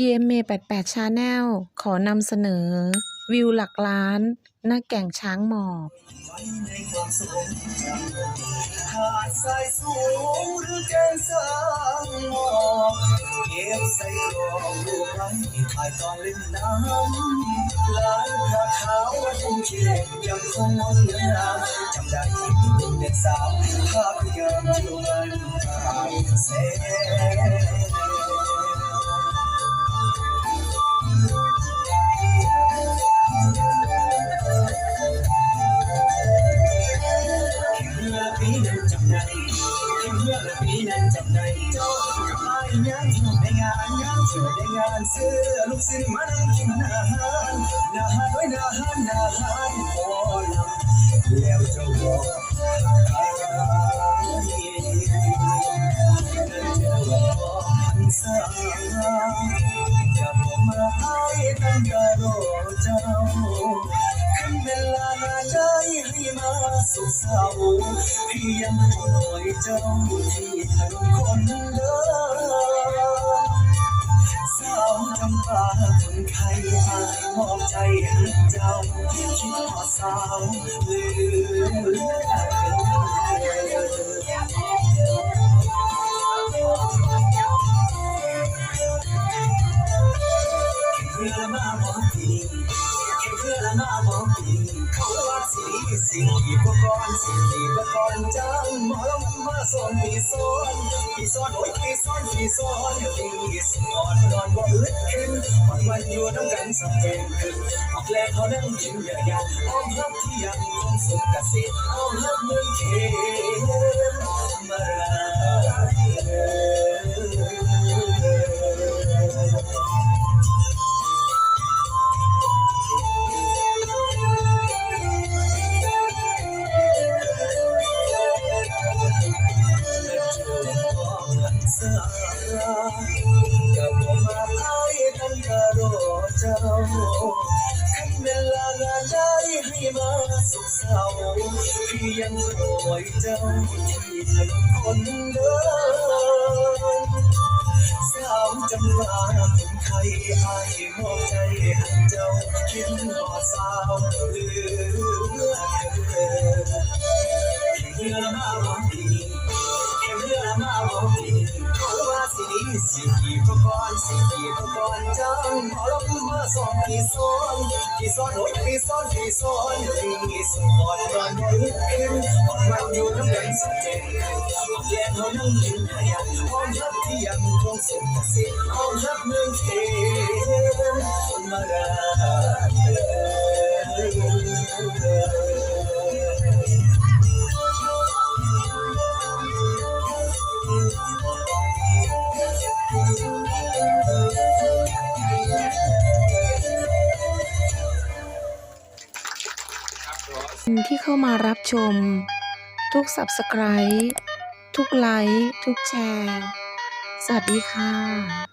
GMA 88 Channel ขอนำเสนอ วิวหลักล้าน หน้าแก่งช้างหมอบหาดทรายสูงหรือแกนสร้างหมอกเก็บใส่รอบรูปไว้ถ่ายตอนเล่นน้ำลายพระขาวทุ่งเขียนยังคงงดงามจำได้เด็กสาวภาพยามที่มันผ่านแส นั้นจำได้เมื่อปีนั้นจำได้เจ้ากับไอ้ยังที่ในงานงานเชื่อในงานเสื้อลูกศิษย์มานั่งกินอาหารอาหารไว้อาหารอาหารพอลำแล้วเจ้าบอกใครนั่นเจ้าบอกพันษาจะบอกมาให้ตั้งแต่รอเจ้าคันเวลานาใจให้ มาสุขเศร้าพี่ยังคอยเจ้าที่ถนนคนเดินสาวจำปาคนไทยอายมอบใจให้เจ้าคิดพอสาวลืมเพื่อมาบอกที เพื่อมาบอกทีเขาว่าสิสิ่งที่พวกอนสิ่งที่พวกอนจังหมอลำมาสอนพี่สอนพี่สอนโอ้ยพี่สอนพี่สอนพี่สอนนอนบ่ลึกขึ้นวันวันอยู่น้ำกันสักเป็นขึ้นออกแรงเขานั่งกินเยอะแยะอ้อมรับที่ยังคงสุขเกษตรอ้อมรับเมืองเขมมาางานได้ให้มาสุขเศร้าพี่ยังคอยเจ้าที่ถนนคนเดินสาวจำลาคนไทยอายมอบใจให้เจ้าคิดบ่สาวเลือเกิน สิดีก็ก่อนสิดีก็ก่อนจังพอลงมาสอนพี่สอนพี่สอนโอ้ยพี่สอนพี่สอนพี่สอนตอนนี้ขึ้นออกมาอยู่น้ำกันสักเจ็ดออกแรงเขานั่งกินขยะอ้อมรับที่ยังคงสุขเกษตรอ้อมรับเมืองเขมมาราเที่เข้ามารับชม ทุก Subscribe ทุกไลค์ ทุกแชร์ สวัสดีค่ะ